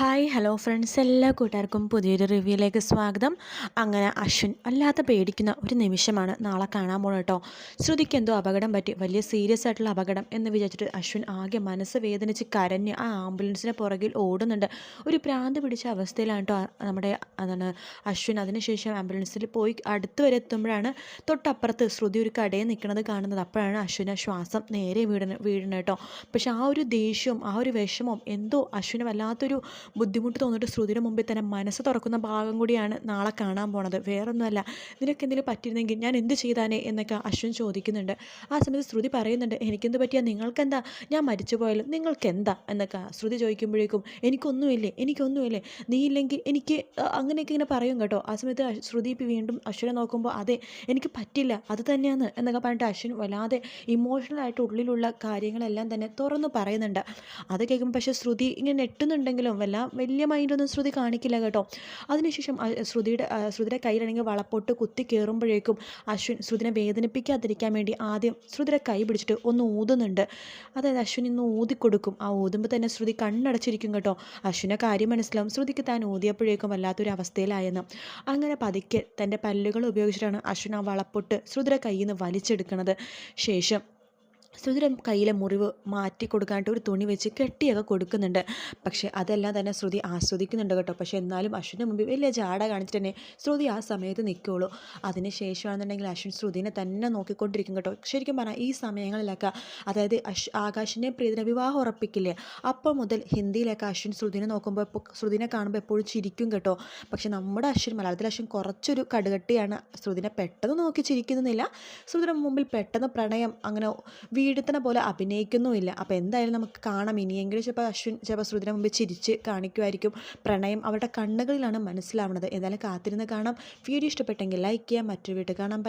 Hi hello friends എല്ലാ കൂട്ടുകാർക്കും പുതിയൊരു റിവ്യൂയിലേക്ക് സ്വാഗതം. അങ്ങനെ അശ്വിൻ വല്ലാത്ത പേടിക്കുന്ന ഒരു നിമിഷമാണ് നാളെ കാണാൻ പോകുന്നത് കേട്ടോ. ശ്രുതിക്ക് എന്തോ അപകടം പറ്റി. വലിയ സീരിയസ് ആയിട്ടുള്ള അപകടം എന്ന് വിചാരിച്ചിട്ട് അശ്വിൻ ആകെ മനസ്സ് വേദനിച്ച് കരഞ്ഞ് ആ ആംബുലൻസിന് പുറകിൽ ഓടുന്നുണ്ട്. ഒരു പ്രാന്ത് പിടിച്ച അവസ്ഥയിലാണ് കേട്ടോ നമ്മുടെ അതാണ് അശ്വിൻ. അതിനുശേഷം ആംബുലൻസിൽ പോയി അടുത്ത് വരെ എത്തുമ്പോഴാണ് തൊട്ടപ്പുറത്ത് ശ്രുതി ഒരു കടയിൽ നിൽക്കുന്നത് കാണുന്നത്. അപ്പോഴാണ് അശ്വിന്റെ ശ്വാസം നേരെ വീടിന് വീഴുന്നത് കേട്ടോ. പക്ഷേ ആ ഒരു ദേഷ്യവും ആ ഒരു വിഷമവും എന്തോ അശ്വിന് വല്ലാത്തൊരു ബുദ്ധിമുട്ട് തോന്നിട്ട് ശ്രുതിയുടെ മുമ്പിൽ തന്നെ മനസ്സ് തുറക്കുന്ന ഭാഗം കൂടിയാണ് നാളെ കാണാൻ പോണത്. വേറൊന്നുമല്ല നിനക്ക് എന്തെങ്കിലും പറ്റിയിരുന്നെങ്കിൽ ഞാൻ എന്ത് ചെയ്താനേ എന്നൊക്കെ അശ്വിൻ ചോദിക്കുന്നുണ്ട്. ആ സമയത്ത് ശ്രുതി പറയുന്നുണ്ട് എനിക്കെന്ത് പറ്റിയാൽ നിങ്ങൾക്കെന്താ? ഞാൻ മരിച്ചു പോയാലും നിങ്ങൾക്ക് എന്താ എന്നൊക്കെ ശ്രുതി ചോദിക്കുമ്പോഴേക്കും എനിക്കൊന്നുമില്ലേ? എനിക്കൊന്നുമില്ലേ? നീ ഇല്ലെങ്കിൽ എനിക്ക് അങ്ങനെയൊക്കെ ഇങ്ങനെ പറയും കേട്ടോ. ആ സമയത്ത് ശ്രുതി വീണ്ടും അശ്വിനെ നോക്കുമ്പോൾ അതെ എനിക്ക് പറ്റില്ല അത് തന്നെയാണ്. എന്നൊക്കെ പറഞ്ഞിട്ട് അശ്വിൻ വല്ലാതെ ഇമോഷണൽ ആയിട്ട് ഉള്ളിലുള്ള കാര്യങ്ങളെല്ലാം തന്നെ തുറന്നു പറയുന്നുണ്ട്. അത് കേൾക്കുമ്പോൾ പക്ഷേ ശ്രുതി ഇങ്ങനെ നെട്ടുന്നുണ്ടെങ്കിലും വല്ല വലിയ മൈൻഡൊന്നും ശ്രുതി കാണിക്കില്ല കേട്ടോ. അതിനുശേഷം ശ്രുതിയുടെ ശ്രുതിയുടെ കയ്യിലാണെങ്കിൽ വളപ്പൊട്ട് കുത്തി കയറുമ്പോഴേക്കും അശ്വിൻ ശ്രുതിനെ വേദനിപ്പിക്കാതിരിക്കാൻ വേണ്ടി ആദ്യം ശ്രുതിയുടെ കൈ പിടിച്ചിട്ട് ഒന്ന് ഊതുന്നുണ്ട്. അതായത് അശ്വിൻ ഇന്ന് ഊതിക്കൊടുക്കും. ആ ഊതുമ്പോൾ തന്നെ ശ്രുതി കണ്ണടച്ചിരിക്കും കേട്ടോ. അശ്വിനെ കാര്യം മനസ്സിലാവും. ശ്രുതിക്ക് താൻ ഊതിയപ്പോഴേക്കും വല്ലാത്തൊരു അവസ്ഥയിലായെന്ന്. അങ്ങനെ പതുക്കെ തന്റെ പല്ലുകൾ ഉപയോഗിച്ചിട്ടാണ് അശ്വിൻ ആ വളപ്പൊട്ട് ശ്രുതിയുടെ കയ്യിൽ നിന്ന് വലിച്ചെടുക്കുന്നത് ശേഷം ശ്രുതിയുടെ കയ്യിലെ മുറിവ് മാറ്റി കൊടുക്കാനായിട്ട് ഒരു തുണി വെച്ച് കെട്ടിയൊക്കെ കൊടുക്കുന്നുണ്ട്. പക്ഷേ അതെല്ലാം തന്നെ ശ്രുതി ആസ്വദിക്കുന്നുണ്ട് കേട്ടോ. പക്ഷേ എന്നാലും അശ്വിന്റെ മുമ്പിൽ വലിയ ജാട കാണിച്ചിട്ട് തന്നെ ശ്രുതി ആ സമയത്ത് നിൽക്കുകയുള്ളൂ അതിന് ശേഷമാണെന്നുണ്ടെങ്കിൽ അശ്വിൻ ശ്രുതിനെ തന്നെ നോക്കിക്കൊണ്ടിരിക്കും കേട്ടോ. ശരിക്കും പറഞ്ഞാൽ ഈ സമയങ്ങളിലൊക്കെ അതായത് അശ് ആകാശിനെ പ്രീതിനെ വിവാഹം ഉറപ്പിക്കില്ലേ? അപ്പോൾ മുതൽ ഹിന്ദിയിലൊക്കെ അശ്വിൻ ശ്രുതിനെ നോക്കുമ്പോൾ ഇപ്പോൾ ശ്രുതിനെ കാണുമ്പോൾ എപ്പോഴും ചിരിക്കും കേട്ടോ. പക്ഷേ നമ്മുടെ അശ്വിൻ മലയാളത്തിൽ അശ്വിൻ കുറച്ചൊരു കടുകട്ടിയാണ് ശ്രുതിനെ പെട്ടെന്ന് നോക്കി ചിരിക്കുന്നില്ല. ശ്രുതിയുടെ മുമ്പിൽ പെട്ടെന്ന് പ്രണയം അങ്ങനെ വീടുത്തന പോലെ അഭിനയിക്കുന്നുമില്ല. അപ്പോൾ എന്തായാലും നമുക്ക് കാണാം. ഇനിയെങ്കിലും ചിലപ്പോൾ അശ്വിൻ ചിലപ്പോൾ ശ്രുതിയുടെ മുമ്പ് ചിരിച്ച് കാണിക്കുമായിരിക്കും പ്രണയം അവരുടെ കണ്ണുകളിലാണ് മനസ്സിലാവുന്നത്. എന്തായാലും കാത്തിരുന്ന് കാണാം. വീഡിയോ ഇഷ്ടപ്പെട്ടെങ്കിൽ ലൈക്ക് ചെയ്യാം. മറ്റൊരു വീട്ടിൽ കാണാം.